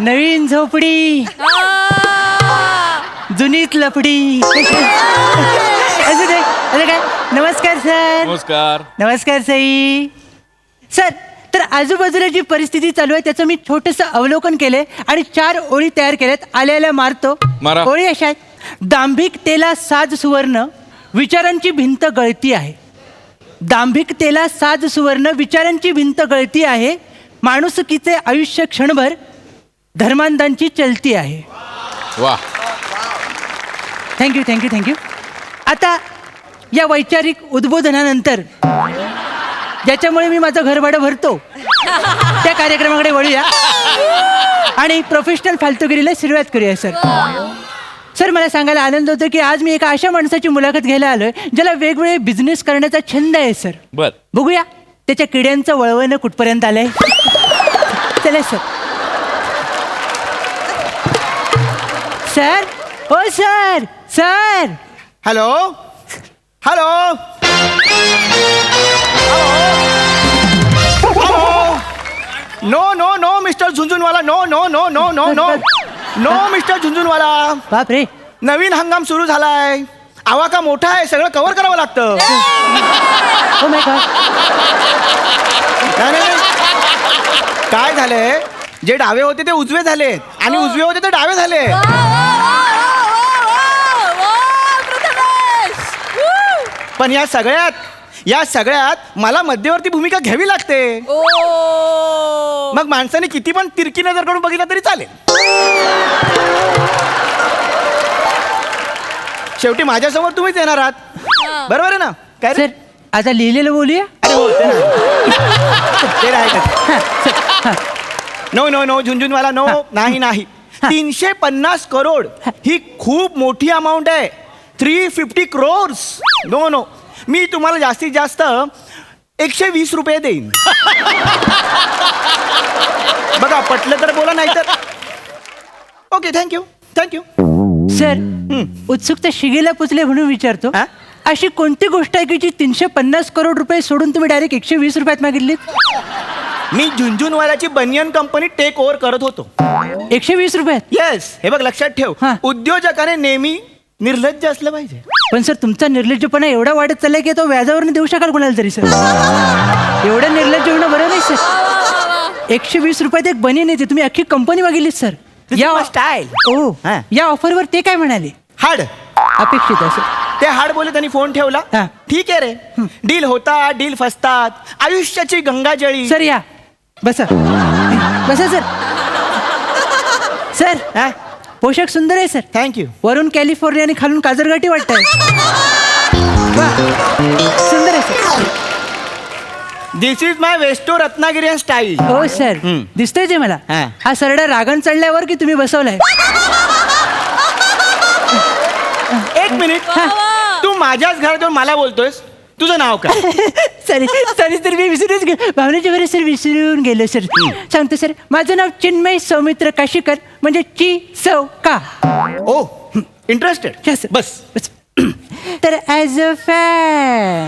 नवीन झोपडी. जुनीत लपडी असं काय? असं काय? नमस्कार सर. नमस्कार. नमस्कार साई. सर तर आजूबाजूला जी परिस्थिती चालू आहे त्याचं मी छोटंसं अवलोकन केलंय आणि चार ओळी तयार केल्यात. आल्याला मारतो. मारा. ओळी अशा आहेत. दांभिकतेला साज सुवर्ण विचारांची भिंत गळती आहे. दांभिकतेला साज सुवर्ण विचारांची भिंत गळती आहे. माणुसकीचे आयुष्य क्षणभर धर्मांधांची चलती आहे. वा. थँक्यू थँक्यू थँक्यू आता या वैचारिक उद्बोधनानंतर ज्याच्यामुळे मी माझं घर भाडं भरतो त्या कार्यक्रमाकडे वळूया. आणि प्रोफेशनल फालतुगिरीला सुरुवात करूया सर सर मला सांगायला आनंद होतो की आज मी एका अशा माणसाची मुलाखत घ्यायला आलोय ज्याला वेगवेगळे बिझनेस करण्याचा छंद आहे सर बर. बघूया त्याच्या किड्यांचं वळवणं कुठपर्यंत आलंय. चला सर सर? हो sir! Sir! Hello hello hello no no no mister Jhunjhunwala no no no no no no no mister Jhunjhunwala बाप रे नवीन हंगाम सुरू झालाय. आवाका मोठा आहे सगळं कव्हर करावं लागतं. हो माय गॉड नाही, नाही, नाही. काय झालंय? जे डावे होते ते उजवे झाले आणि उजवे होते ते डावे झाले पण या सगळ्यात या सगळ्यात मला मध्यवर्ती भूमिका घ्यावी लागते. मग माणसाने किती पण तिरकी नजर करून बघितलं तरी चालेल. शेवटी माझ्यासमोर तुम्हीच येणार आहात. बरोबर आहे ना? काय रे? सर आता लिहिलेलं बोलूया? अरे हो ते नाही. ते? No no no Jhunjhunwala no नाही नाही. तीनशे पन्नास करोड ही खूप मोठी अमाऊंट आहे. Three fifty crores no no मी तुम्हाला जास्तीत जास्त एकशे वीस रुपये देईन. बघा पटलं तर बोला नाही तर okay thank you thank you sir उत्सुकता शिगेला पुचले म्हणून विचारतो. हा? अशी कोणती गोष्ट आहे की जी तीनशे पन्नास करोड रुपये सोडून तुम्ही डायरेक्ट एकशे वीस रुपयात मागितलीत मी झुंझुनवाल्याची बनियन कंपनी टेक ओव्हर करत होतो. एकशे वीस रुपयात? येस हे बघ लक्षात ठेव. हा. उद्योजकाने नेहमी निर्लज्ज असलं पाहिजे. पण सर तुमचा निर्लज्जपणा एवढा वाढत चाललाय की तो व्याजावरून देऊ शकाल कोणाला तरी सर? एवढं निर्लज्ज होणं बरं नाही सर. एकशे वीस रुपयात एक बनी येते तुम्ही अख्खी कंपनी मागितलीत सर. या स्टाईल ओ हा. या ऑफरवर ते काय म्हणाले? हाड. अपेक्षित आहे सर. ते हाड बोले त्यांनी फोन ठेवला. हा. ठीक आहे रे. डील होतात डील फसतात. आयुष्याची गंगाजळी सर या. बसा. बसा सर. सर हा? पोशाख सुंदर आहे सर. थँक्यू वरून कॅलिफोर्निया आणि खालून काजरगाठी वाटत सुंदर आहे सर. दिस इज माय वेस्टो रत्नागिरी स्टाईल हो सर. दिसतंय ते मला. हा. हा सरडा रागण चढल्यावर की तुम्ही बसवलाय? एक मिनिट. तू माझ्याच घरात येऊन मला बोलतोयस? तुझं नाव काय? सॉरी सॉरी सर मी विसरूनच गेलो भावनेच्या बरे सर विसरून गेलो सर. सांगतो सर माझं नाव चिन्मय सौमित्र काशीकर म्हणजे ची सौ का? Oh interested. Yes, sir. बस. बस. तर ॲज अ फॅन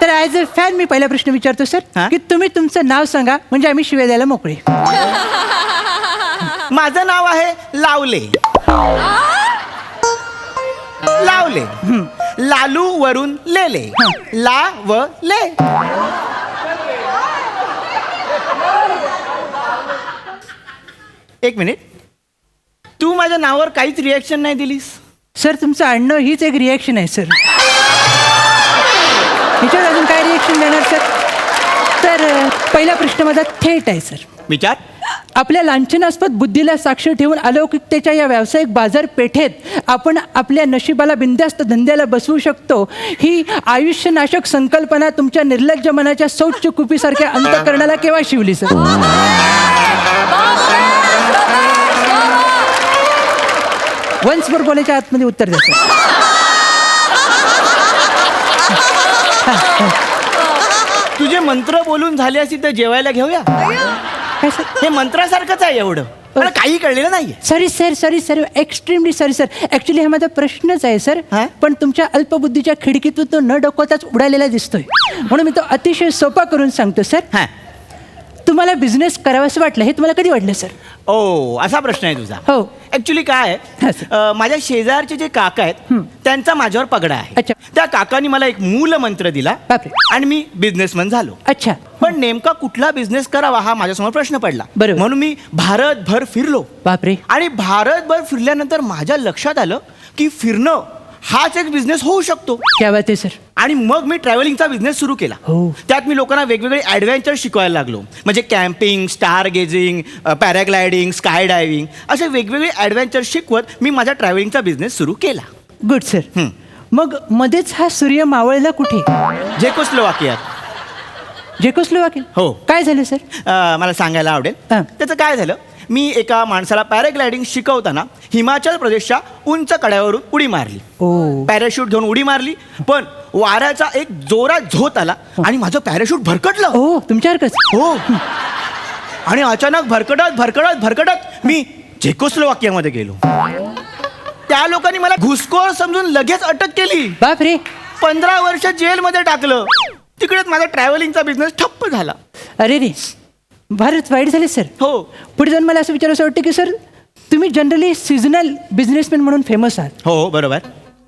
तर ॲज अ फॅन मी पहिला प्रश्न विचारतो सर हा? की तुम्ही तुमचं नाव सांगा म्हणजे आम्ही शिव्या द्यायला मोकळे. माझं नाव आहे लावले. लावले. लालू वरून लेले. ला व ले. एक मिनिट. तू माझ्या नावावर काहीच रिॲक्शन नाही दिलीस? सर तुमचं आणणं हीच एक रिॲक्शन आहे सर. ह्याच्यावर अजून काय रिॲक्शन देणार सर? तर अ, पहिला प्रश्न माझा थेट आहे सर. विचार. आपल्या लांछनास्पद बुद्धीला साक्ष ठेवून अलौकिकतेच्या या व्यावसायिक बाजारपेठेत आपण आपल्या नशिबाला बिंदास्त धंद्याला बसवू शकतो ही आयुष्यनाशक संकल्पना तुमच्या निर्लज्ज मनाच्या शौच कुपीसारख्या अंतकरणाला केव्हा शिवली सर? वन्स वर बोलायच्या आतमध्ये उत्तर द्या सर. तुझे मंत्र बोलून झाले असतील तर जेवायला घेऊया. काय सर हे मंत्रासारखंच आहे एवढं. मला काही कळलेलं नाहीये. Sorry sir sorry sir extremely sorry sir actually हा माझा प्रश्नच आहे सर हा? पण तुमच्या अल्पबुद्धीच्या खिडकीतून तो न डोकवताच उडालेला दिसतोय. म्हणून मी तो अतिशय सोपा करून सांगतो सर हा. तुम्हाला बिझनेस करावासं वाटलं हे तुम्हाला कधी वाटलं सर ओ असा प्रश्न आहे तुझा. हो. ऍक्च्युली काय आहे? हा. अं, माझ्या शेजारचे जे काका आहेत. त्यांचा माझ्यावर पगडा आहे. अच्छा. त्या काकांनी मला एक मूल मंत्र दिला बापरे. आणि मी बिझनेसमन झालो. अच्छा. पण नेमका कुठला बिझनेस करावा हा माझ्यासमोर प्रश्न पडला. बरोबर. म्हणून मी भारतभर फिरलो. बापरे. आणि भारतभर फिरल्यानंतर माझ्या लक्षात आलं की फिरणं हाच एक बिझनेस होऊ शकतो. क्या बात आहे सर आणि मग मी ट्रॅव्हलिंगचा बिझनेस सुरू केला. हो. त्यात मी लोकांना वेगवेगळे ॲडव्हेंचर शिकवायला लागलो. म्हणजे camping star gazing paragliding sky diving असे वेगवेगळे ॲडव्हेंचर शिकवत मी माझा ट्रॅव्हलिंगचा बिझनेस सुरू केला. गुड सर हं. मग मध्येच हा सूर्य मावळला कुठे? जेकोस्लोवाकियात जेकोस्लोवाकिया. हो. काय झालं सर? अं, मला सांगायला आवडेल. हा. त्याचं काय झालं? मी एका माणसाला पॅराग्लायडिंग शिकवताना हिमाचल प्रदेशच्या उंच कड्यावरून उडी मारली. ओ. पॅराशूट घेऊन उडी मारली. पण वाऱ्याचा एक जोरात झोत आला आणि माझं पॅराशूट भरकटलं. ओ तुमच्यासारखंच हो. आणि अचानक भरकटत भरकटत भरकटत मी झेकोस्लोवाकियामध्ये गेलो. त्या लोकांनी मला घुसखोर समजून लगेच अटक केली. बापरे. पंधरा वर्ष जेलमध्ये टाकलं. तिकडेच माझा ट्रॅव्हलिंगचा बिझनेस ठप्प झाला. अरे रे फारच वाईट झाले सर हो. पुढे जाऊन मला असं विचारायचं वाटतं की सर तुम्ही जनरली सिजनल बिझनेसमॅन म्हणून फेमस आहात. हो बरोबर.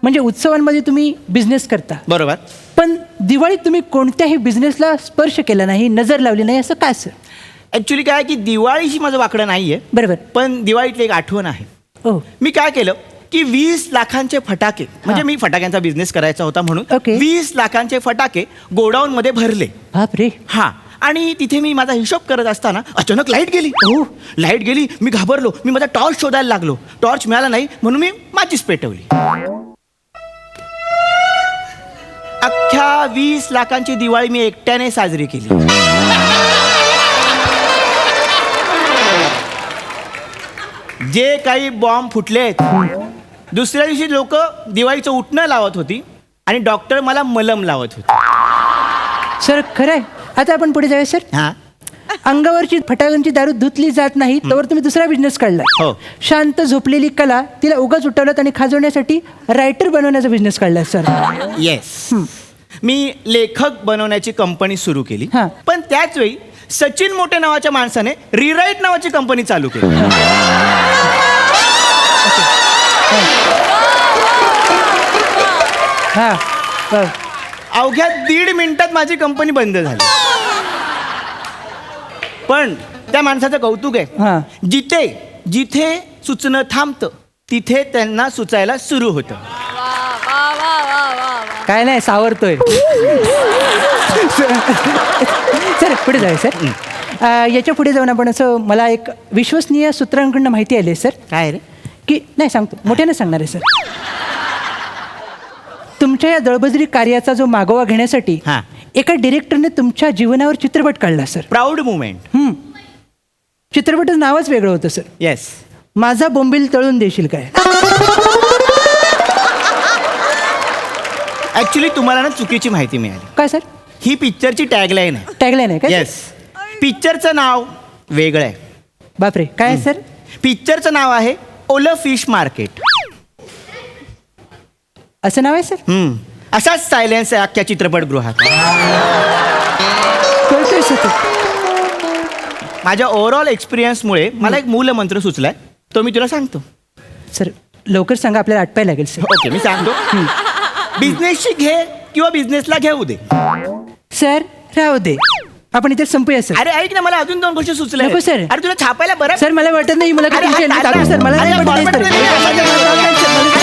म्हणजे उत्सवांमध्ये तुम्ही बिझनेस करता. बरोबर. पण दिवाळीत तुम्ही कोणत्याही बिझनेसला स्पर्श केला नाही नजर लावली नाही असं का सर ऍक्च्युली काय की दिवाळीशी माझं वाकडं नाहीये. बरोबर. पण दिवाळीतली एक आठवण आहे. ओ मी काय केलं? की वीस लाखांचे फटाके म्हणजे मी फटाक्यांचा बिझनेस करायचा होता म्हणून Okay. वीस लाखांचे फटाके गोडाऊन मध्ये भरले बापरे हा. आणि तिथे मी माझा हिशोब करत असताना अचानक लाइट गेली. ओ. लाइट गेली मी घाबरलो. मी माझा टॉर्च शोधायला लागलो. टॉर्च मिळाला नाही म्हणून मी माचीस पेटवली अख्ख्या वीस लाखांची दिवाळी मी एकट्याने साजरी केली. जे काही बॉम्ब फुटलेत दुसऱ्या दिवशी लोक दिवाळीचं उठणं लावत होती आणि डॉक्टर मला मलम लावत होते. सर खरं आहे आता आपण पुढे जाऊया सर. हा. अंगावरची फटाक्यांची दारू धुतली जात नाही तर तुम्ही दुसरा बिझनेस काढला. हो. शांत झोपलेली कला तिला उगाच उठवलं आणि खाजवण्यासाठी रायटर बनवण्याचा बिझनेस काढला सर. येस मी लेखक बनवण्याची कंपनी सुरू केली. हा. पण त्याच वेळी सचिन मोठे नावाच्या माणसाने रिराईट नावाची कंपनी चालू केली. हा. अवघ्या दीड मिनिटात माझी कंपनी बंद झाली. पण त्या माणसाचं कौतुक हा. आहे जिथे जिथे सुचणं थांबतं तिथे त्यांना सुचायला सुरू होतं. काय नाही सावरतोय. सर पुढे जाऊया सर. अं, याच्यापुढे जाऊन आपण असं मला एक विश्वसनीय सूत्रांकडनं माहिती आली आहे सर. काय रे? की नाही सांगतो. मोठ्याने सांगणार आहे सर. तुमच्या या दळबजरी कार्याचा जो मागोवा घेण्यासाठी हा. एका डिरेक्टरने तुमच्या जीवनावर चित्रपट काढला सर. प्राऊड मुमेंट हम्म. चित्रपटाचं नावच वेगळं होतं सर. येस माझा बोंबील तळून देशील काय? ऍक्च्युली तुम्हाला ना चुकीची माहिती मिळाली. काय सर? ही पिक्चरची टॅगलाईन आहे. टॅगलाईन आहे काय येस पिक्चरचं नाव वेगळं आहे. बापरे काय आहे सर? पिक्चरचं नाव आहे ओलं फिश मार्केट. असं नाव आहे सर? हम्म. असाच सायलेन्स आहे अख्ख्या चित्रपटगृहात. कळतोय सर. माझ्या ओव्हरऑल एक्सपिरियन्समुळे मला एक मूलमंत्र सुचलाय. तो मी तुला सांगतो. सर लवकर सांगा आपल्याला आटपायला लागेल सर. ओके मी सांगतो. बिझनेसची घे किंवा बिझनेसला घेऊ दे. सर राहू दे. आपण इथे संपूया सर. अरे ऐक ना मला अजून दोन गोष्टी सुचल्या नको, sir. अरे तुला छापायला बरं. सर मला वाटत नाही मला अरे, हा, सर. मला अरे, वाटत सर. नाही,